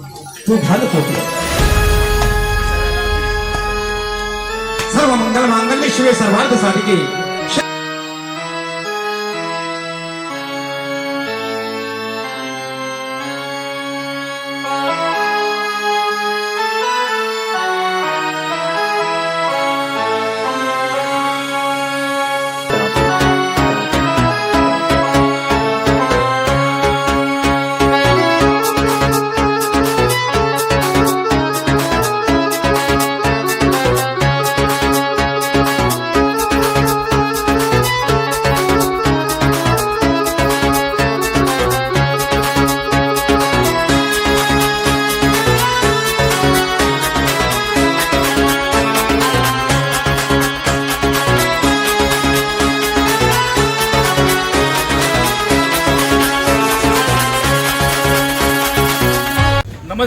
तू घालत होती. सर्व मंगल मांगल्य शिवे सर्वार्थ साधिके.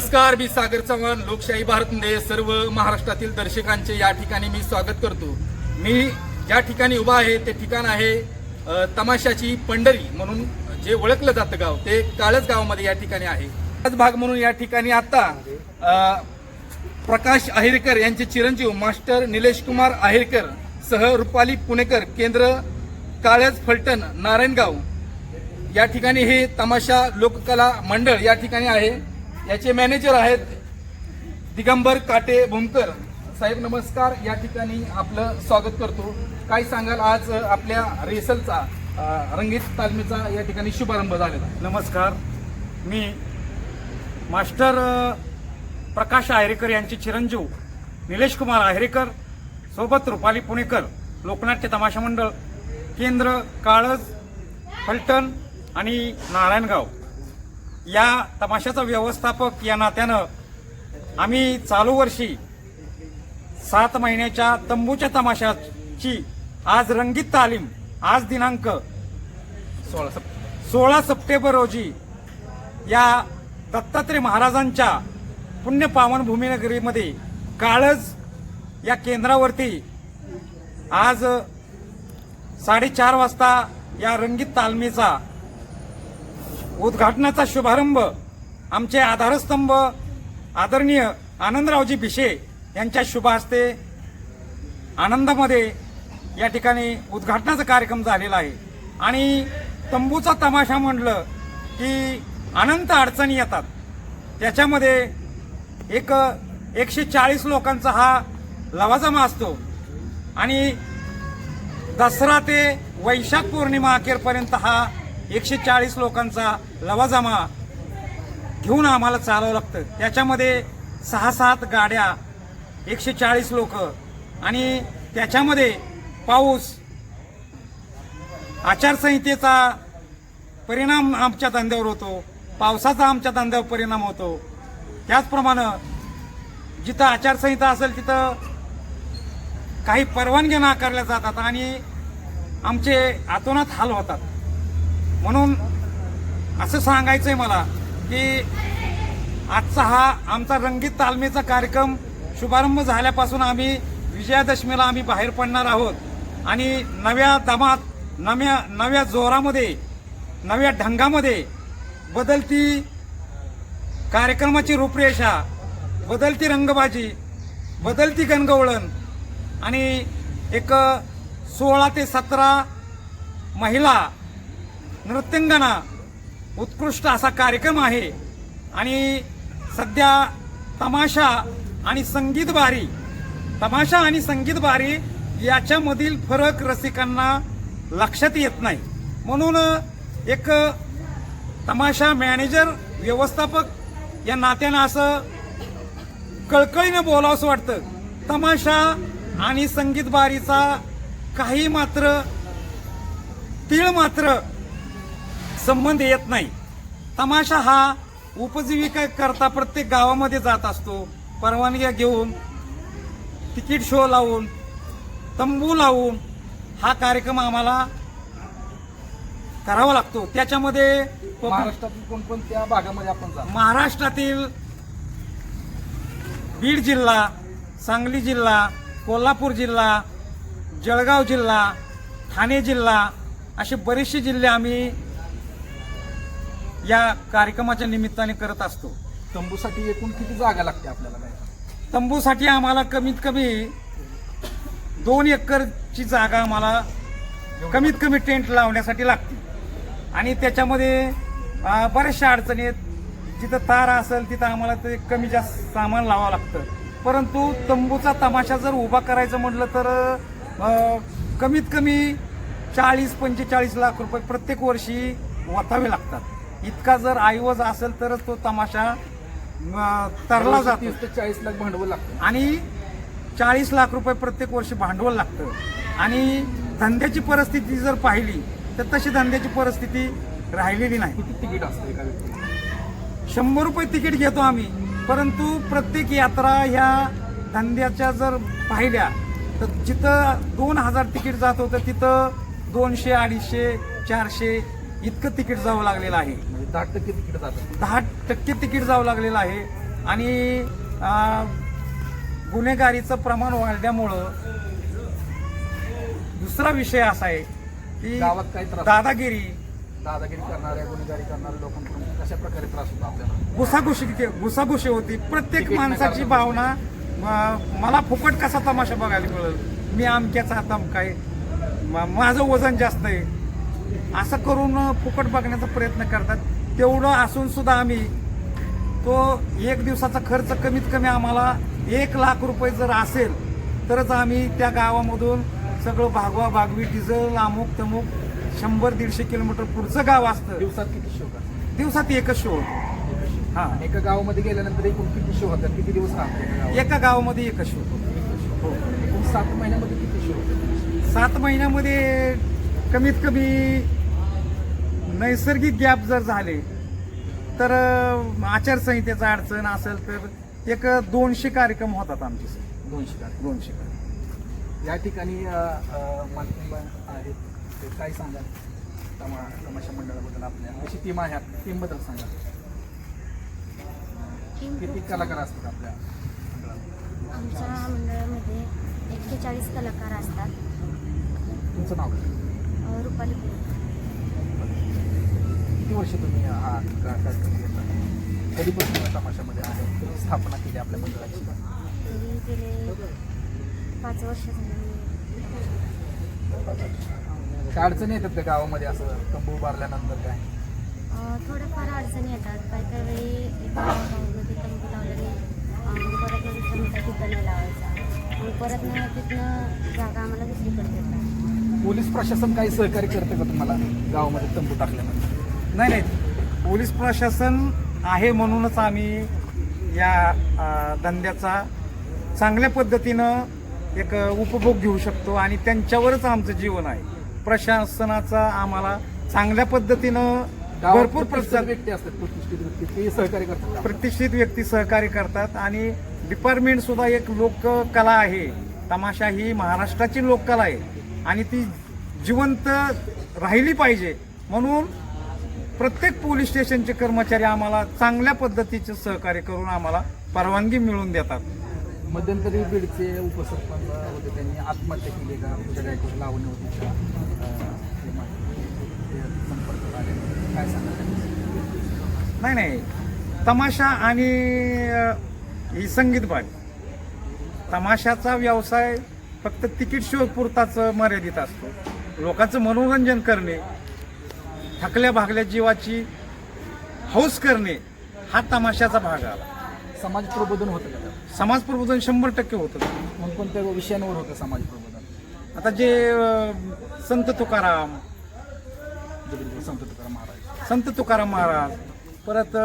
नमस्कार मी सागर चव्हाण लोकशाही भारतमध्ये सर्व महाराष्ट्रातील दर्शकांचे या ठिकाणी मी स्वागत करतो. मी ज्या ठिकाणी उभा आहे ते ठिकाण आहे तमाशाची पंढरी म्हणून जे ओळखलं जातं गाव ते काळच गावामध्ये या ठिकाणी आहे. त्याच भाग म्हणून या ठिकाणी आता प्रकाश अहिरकर यांचे चिरंजीव मास्टर निलेश कुमार आहेरकर सह रुपाली पुणेकर केंद्र काळज फलटण नारायणगाव या ठिकाणी हे तमाशा लोककला मंडळ या ठिकाणी आहे. याचे मॅनेजर आहेत दिगंबर काटे भूमकर साहेब नमस्कार. या ठिकाणी आपलं स्वागत करतो. काय सांगाल आज आपल्या रेसलचा रंगीत तालमीचा या ठिकाणी शुभारंभ झालेला आहे. नमस्कार. मी मास्टर प्रकाश आहेरेकर यांचे चिरंजीव निलेश कुमार आहेरेकर सोबत रुपाली पुणेकर लोकनाट्य तमाशा मंडळ केंद्र काळज फलटण आणि नारायणगाव. या तमाशाचा व्यवस्थापक या नात्यानं आम्ही चालू वर्षी सात महिन्याच्या तंबूच्या तमाशाची आज रंगीत तालीम आज दिनांक सोळा सप्टेंबर सोळा सप्टेंबर रोजी या दत्तात्रय महाराजांच्या पुण्य पावन भूमीनगरीमध्ये काळज या केंद्रावरती आज साडेचार वाजता या रंगीत तालमीचा उद्घाटनाचा शुभारंभ आमचे आधारस्तंभ आदरणीय आनंदरावजी भिशे यांच्या शुभ हस्ते आनंदामध्ये या ठिकाणी उद्घाटनाचा कार्यक्रम झालेला आहे. आणि तंबूचा तमाशा म्हटलं की अनंत अडचणी येतात. त्याच्यामध्ये एक एकशे चाळीस लोकांचा हा लवाजमा असतो. आणि दसरा ते वैशाख पौर्णिमा अखेरपर्यंत हा एकशे चाळीस लोकांचा लवाजमा घेऊन आम्हाला चालावं लागतं. त्याच्यामध्ये सहा सात गाड्या एकशे चाळीस लोक आणि त्याच्यामध्ये पाऊस. आचारसंहितेचा परिणाम आमच्या धंद्यावर होतो. पावसाचा आमच्या धंद्यावर परिणाम होतो. त्याचप्रमाणे जिथं आचारसंहिता असेल तिथं काही परवानग्या नाकारल्या जातात आणि आमचे आतोनात हाल होतात. म्हणून असं सांगायचंय मला की आजचा हा आमचा रंगीत तालमीचा कार्यक्रम शुभारंभ झाल्यापासून आम्ही विजयादशमीला आम्ही बाहेर पडणार आहोत. आणि नव्या दमात नव्या नव्या जोरामध्ये नव्या ढंगामध्ये बदलती कार्यक्रमाची रूपरेषा बदलती रंगबाजी बदलती गणगवळण आणि एक सोळा ते सतरा महिला नृत्यांगना उत्कृष्ट असा कार्यक्रम आहे. आणि सध्या तमाशा आणि संगीत बारी तमाशा आणि संगीत बारी याच्यामधील फरक रसिकांना लक्षात येत नाही. म्हणून एक तमाशा मॅनेजर व्यवस्थापक या नात्यानं असं कळकळीनं बोलावंसं वाटतं. तमाशा आणि संगीत बारीचा काही मात्र तीळ मात्र संबंध येत नाही. तमाशा हा उपजीविका करता प्रत्येक गावामध्ये जात असतो. परवानग्या घेऊन तिकीट शो लावून तंबू लावून हा कार्यक्रम आम्हाला करावा लागतो. त्याच्यामध्ये महाराष्ट्रातील कोणकोणत्या भागामध्ये आपण महाराष्ट्रातील बीड जिल्हा सांगली जिल्हा कोल्हापूर जिल्हा जळगाव जिल्हा ठाणे जिल्हा असे बरेचसे जिल्हे आम्ही या कार्यक्रमाच्या निमित्ताने करत असतो. तंबूसाठी एकूण किती जागा लागते आपल्याला काय तंबूसाठी आम्हाला कमीत कमी दोन एकरची जागा आम्हाला कमीत कमी टेंट लावण्यासाठी लागते. आणि त्याच्यामध्ये बऱ्याचशा अडचणी आहेत. जिथं तार असेल तिथं आम्हाला ते कमी जास्त सामान लावावं लागतं. परंतु तंबूचा तमाशा जर उभा करायचं म्हटलं तर कमीत कमी चाळीस पंचेचाळीस लाख रुपये प्रत्येक वर्षी वतावे लागतात. इतका जर ऐवज असेल तरच तो तमाशा तरला जातो. तीस ते चाळीस लाख भांडवल लागतं. आणि चाळीस लाख रुपये प्रत्येक वर्षी भांडवल लागतं. आणि धंद्याची परिस्थिती जर पाहिली तर तशी धंद्याची परिस्थिती राहिलेली नाही. किती तिकीट असतं एका व्यक्तीला शंभर रुपये तिकीट घेतो आम्ही परंतु प्रत्येक यात्रा ह्या धंद्याच्या जर पाहिल्या तर जिथं दोन हजार तिकीट जात होतं तिथं दोनशे अडीचशे चारशे इतकं तिकीट जावं लागलेलं आहे. म्हणजे दहा टक्के तिकीट जातं दहा टक्के तिकीट जावं लागलेलं आहे. आणि गुन्हेगारीचं प्रमाण वाढल्यामुळं दुसरा विषय असा आहे की गावात काही त्रास दादागिरी. दादागिरी करणाऱ्या गुन्हेगारी करणाऱ्या लोकांकडून कशा प्रकारे त्रास होतो आपल्याला? घुसाघुशी घुसाघुशी होती. प्रत्येक तिकीट माणसाची. भावना म- मला फुकट कसा तमाशा बघायला मिळेल? मी अमक्याचा तमका आहे. म- माझं वजन जास्त आहे. असं करून फुकट बघण्याचा प्रयत्न करतात. तेवढं असून सुद्धा आम्ही तो एक दिवसाचा खर्च कमीत कमी आम्हाला एक लाख रुपये जर असेल तरच आम्ही त्या गावामधून सगळं भागवा भागवी डिझेल अमुक तमुक शंभर दीडशे किलोमीटर पुढचं गाव असतं. दिवसात किती शो करतात दिवसात एकच शो होतो हा एका गावामध्ये गेल्यानंतर एकूण किती शो होतात? किती दिवस राहतात एका गावामध्ये? एकच शो होतो हो. एकूण सात महिन्यामध्ये किती शो होतात? सात महिन्यामध्ये कमीत कमी नैसर्गिक गॅप जर झाले तर आचारसंहितेचं अडचण असेल तर एक दोनशे कार्यक्रम होतात आमचे सर. दोनशे कार्यक्रम. दोनशे कार्यक्रम. या ठिकाणी आहेत. ते काय सांगाल? तमा तमाशा मंडळाबद्दल आपल्या कशी टीम आहे आपली. टीमबद्दल सांगा. किती कलाकार असतात आपल्या आमच्या मंडळामध्ये एक्केचाळीस कलाकार असतात. तुमचं नाव काय? रुपाली. किती वर्ष तुम्ही हा कार्यक्रम घेता कधीपासून तमाशामध्ये आहे? स्थापना केली आपल्या मंडळाची? तरी गेले पाच वर्ष झाली. काय अडचणी येतात का गावामध्ये असं तंबू उभारल्यानंतर काय? थोड्याफार अडचणी येतात. काही काही वेळी एका गावामध्ये तंबू लावलेली आणि परत तिथं नाही लावायचा. परत मग तिथनं जागा आम्हाला दुसरीकडे देतात. पोलीस प्रशासन काही सहकार्य करतं का तुम्हाला? गावामध्ये तंबू टाकल्यानंतर नाही नाही. पोलीस प्रशासन आहे म्हणूनच आम्ही या धंद्याचा चांगल्या पद्धतीनं एक उपभोग घेऊ शकतो आणि त्यांच्यावरच आमचं जीवन आहे. प्रशासनाचा आम्हाला चांगल्या पद्धतीनं भरपूर प्रतिष्ठित व्यक्ती असतात प्रतिष्ठित व्यक्ती. ते सहकार्य करतात? प्रतिष्ठित व्यक्ती सहकार्य करतात आणि डिपार्टमेंट सुद्धा एक लोककला आहे. तमाशा ही महाराष्ट्राची लोककला आहे. आणि ती जिवंत राहिली पाहिजे. म्हणून प्रत्येक पोलीस स्टेशनचे कर्मचारी आम्हाला चांगल्या पद्धतीचे सहकार्य करून आम्हाला परवानगी मिळवून देतात. मध्यंतरी बीडचे उपसरपंच होते त्यांनी आत्महत्या केली का? तुझ्या लावणी होती संपर्क काय नाही नाही. तमाशा आणि ही संगीत बाग. तमाशाचा व्यवसाय फक्त तिकीट शो पुरताच मर्यादित असतो. लोकांचं मनोरंजन करणे थकल्या भागल्या जीवाची हौस करणे हा तमाशाचा भाग आला. समाज प्रबोधन होतं का? समाज प्रबोधन शंभर टक्के होतं. मग कोणत्या विषयांवर होतं समाज प्रबोधन? आता जे अ, संत तुकाराम संत तुकाराम महाराज. संत तुकाराम महाराज परत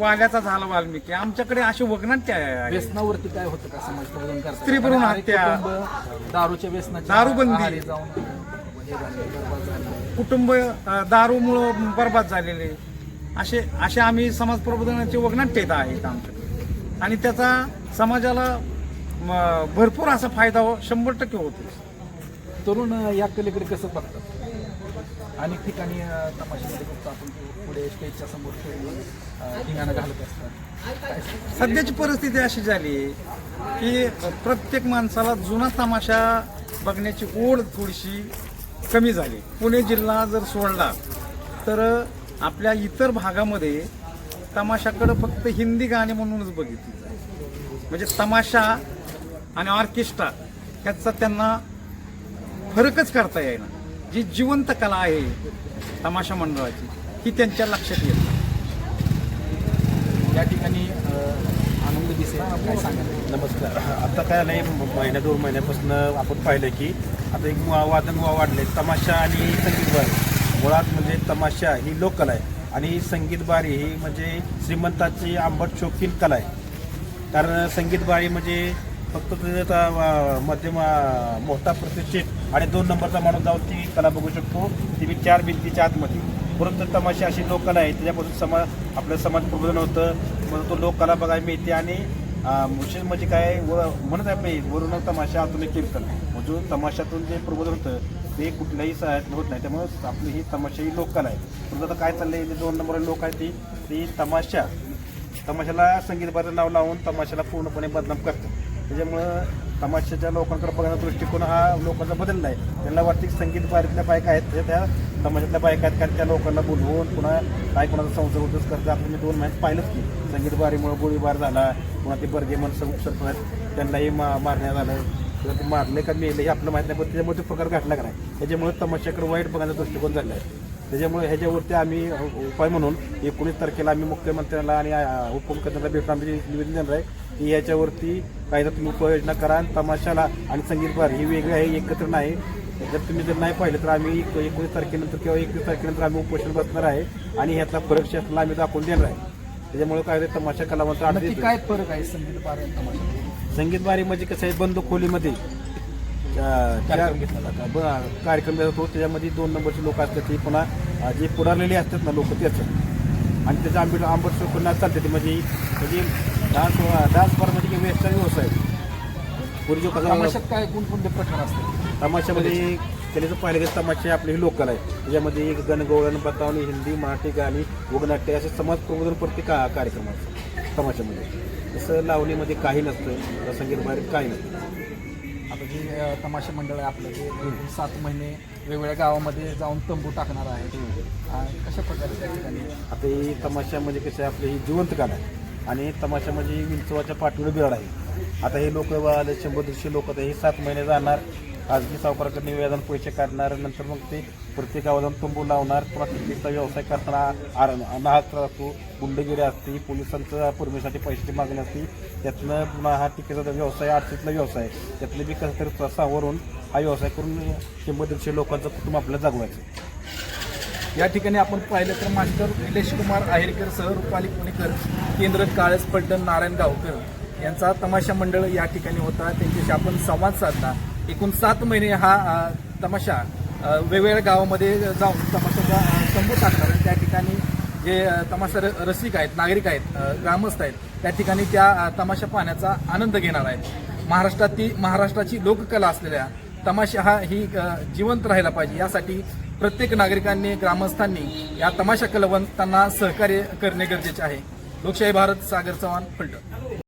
वाल्याचा झाला वाल्मिकी. आमच्याकडे असे वगनाट्य आहे. व्यसनावरती काय होतं का समाज प्रबोधन करतात स्त्री भ्रूण कारण अनेक हत्या. कुटुंब दारूच्या व्यसनाच्या दारूबंदी. आहारी जाऊन हे झाले, बरबाद झाले. कुटुंब अ, दारूमुळं बर्बाद झालेले. असे असे आम्ही समाज प्रबोधनाचे वगनाट्य आहेत आमच्याकडे. आणि त्याचा समाजाला म, भरपूर असा फायदा हो- शंभर टक्के होतो तरुण या कलेकडे कसं बघतात? अनेक ठिकाणी तमाशामध्ये बघतो आपण पुढे स्टेजच्या समोर खेळून धिंगाणं घालत असतात. सध्याची परिस्थिती अशी झाली की प्रत्येक माणसाला जुना तमाशा बघण्याची ओढ थोडीशी कमी झाली. पुणे जिल्हा जर सोडला तर आपल्या इतर भागामध्ये तमाशाकडं फक्त हिंदी गाणे म्हणूनच बघितली जाते म्हणजे तमाशा आणि ऑर्केस्ट्रा ह्याचा त्यांना फरकच करता येईना जी जिवंत कला आहे तमाशा मंडळाची ही त्यांच्या लक्षात येत. या ठिकाणी आनंद दिसे काय सांगाल? नमस्कार. आता काय नाही महिन्या दोन महिन्यापासून आपण पाहिलं की आता एक वा- वादन वा वाढले तमाशा आणि संगीत बारी. मुळात म्हणजे तमाशा ही लोकल आहे. आणि संगीत बारी ही म्हणजे श्रीमंताची आंबट शौकीन कला आहे. कारण संगीत बारी म्हणजे फक्त तुझं मध्यम मोठा प्रतिष्ठित आणि दोन नंबरचा माणूस जाऊन ती कला बघू शकतो. ती मी चार भिंतीच्या आतमध्ये. परंतु तमाशा अशी लोककला आहे त्याच्यापासून समाज आपलं समाज प्रबोधन होतं. म्हणून तो लोककला बघायला मिळते आणि विशेष म्हणजे काय व म्हणत आहे आपली वरून तमाशा आतून कीर्तन म्हणजे तमाशातून जे प्रबोधन होतं ते कुठल्याही सहाय्यात होत नाही. त्यामुळे आपली ही तमाशा ही लोककला आहे. परंतु आता काय चाललंय जे दोन नंबर लोक आहेत ती ती तमाशा तमाशाला संगीत नाव लावून तमाशाला पूर्णपणे बदनाम करतात. त्याच्यामुळं तमाशाच्या लोकांकडे बघण्याचा दृष्टिकोन हा लोकांचा बदलला आहे. त्यांना वाटतं की संगीत बारीतल्या बायका आहेत त्या त्या तमाशातल्या बायका आहेत कारण त्या लोकांना बोलवून पुन्हा काय कोणाचा संसर्ग उद्योग करतात आपण मी दोन मॅच पाहिलंच की. संगीत बारीमुळे गोळीबार झाला पुन्हा ते बर्गे मनसं उपसर्प आहेत त्यांनाही मा मारण्यात आलं किंवा ते मारले का मेले हे आपलं माहीत नाही पण त्याच्यामुळे तो प्रकार घडला का नाही त्याच्यामुळे तमाशाकडे वाईट बघायचा दृष्टिकोन झाला आहे. त्याच्यामुळे ह्याच्यावरती आम्ही उपाय म्हणून एकोणीस तारखेला आम्ही मुख्यमंत्र्यांना आणि उपमुख्यमंत्र्यांना भेटून आम्ही निवेदन देणार आहे की याच्यावरती काही तुम्ही उपाययोजना करा आणि तमाशाला आणि संगीत बार ही वेगळी आहे एकत्र नाही. जर तुम्ही जर नाही पाहिलं तर आम्ही एक- एकोणीस तारखेनंतर किंवा एकवीस तारखेनंतर आम्ही उपोषण बसणार आहे आणि ह्याचा फरक शासनाला आम्ही दाखवून देणार आहे. त्याच्यामुळे काय होतं, तमाशा कलावंत. काय फरक आहे संगीत बार संगीत बारी म्हणजे कसं आहे बंद खोलीमध्ये कार्यक्रम घेतला जातो. त्याच्यामध्ये दोन नंबरचे लोक असतात. ते पुन्हा जे पुढारलेले असतात ना लोक त्याचं आणि त्याचं आंबट आंबट शोकून चालते ते. म्हणजे म्हणजे डान्स डान्स बार म्हणजे व्यवसाय व्यवसाय पूर्वी तमाशात काय कोणकोणते प्रकार असतात? तमाशामध्ये त्याला पाहिलं की तमाशे आपले हे लोकल आहे त्याच्यामध्ये एक गणगवळण बतावणी हिंदी मराठी गाणी वगनाट्य असे समाज प्रबोधन प्रत्येक का कार्यक्रम असतो तमाशामध्ये. तसं लावणीमध्ये काही नसतं. संगीत बाहेर काही नसतं. आता जे तमाशा मंडळ आहे आपलं ते सात महिने वेगवेगळ्या गावामध्ये जाऊन तंबू टाकणार आहे. कशा प्रकारे त्या ठिकाणी आता ही तमाशा म्हणजे कसे आपली ही जिवंत कला आहे. आणि तमाशा म्हणजे विंचवाच्या पाठीवर बिराड आहे. आता हे लोक शंभर दीडशे लोक आता हे सात महिने जाणार. खाजगी सावकाराकडे निवेदन पैसे काढणार. नंतर मग ते प्रत्येक जाऊन तंबू लावणार. किंवा क्रिकेटचा व्यवसाय करताना आर नाहक असतो गुंडगिरी असते पोलिसांचं परमिशनसाठी पैशाची मागणी असते त्यातनं पुन्हा हा टिकेचा व्यवसाय आर्थिकला व्यवसाय त्यातलं बी कसं तरी सावरून हा व्यवसाय करून शंभर दीडशे लोकांचं कुटुंब आपल्याला जगवायचं. या ठिकाणी आपण पाहिलं तर मास्टर निलेश कुमार आहेरकर सह रुपाली पुणेकर केंद्र काळस पड्डन नारायण गावकर यांचा तमाशा मंडळ या ठिकाणी होता. त्यांच्याशी आपण संवाद साधला. एकूण सात महिने हा तमाशा वेगवेगळ्या गावामध्ये जाऊन तमाशाचा अ, तंबू टाकणार आणि त्या ठिकाणी जे तमाशा र- रसिक आहेत नागरिक आहेत ग्रामस्थ आहेत त्या ठिकाणी त्या तमाशा पाहण्याचा आनंद घेणार आहेत. महाराष्ट्रातील महाराष्ट्राची लोककला असलेल्या तमाशा हा ही जिवंत राहायला पाहिजे. यासाठी प्रत्येक नागरिकांनी ग्रामस्थांनी या तमाशा कलावंतांना सहकार्य करणे गरजेचे आहे. लोकशाही भारत सागर चव्हाण फलटण.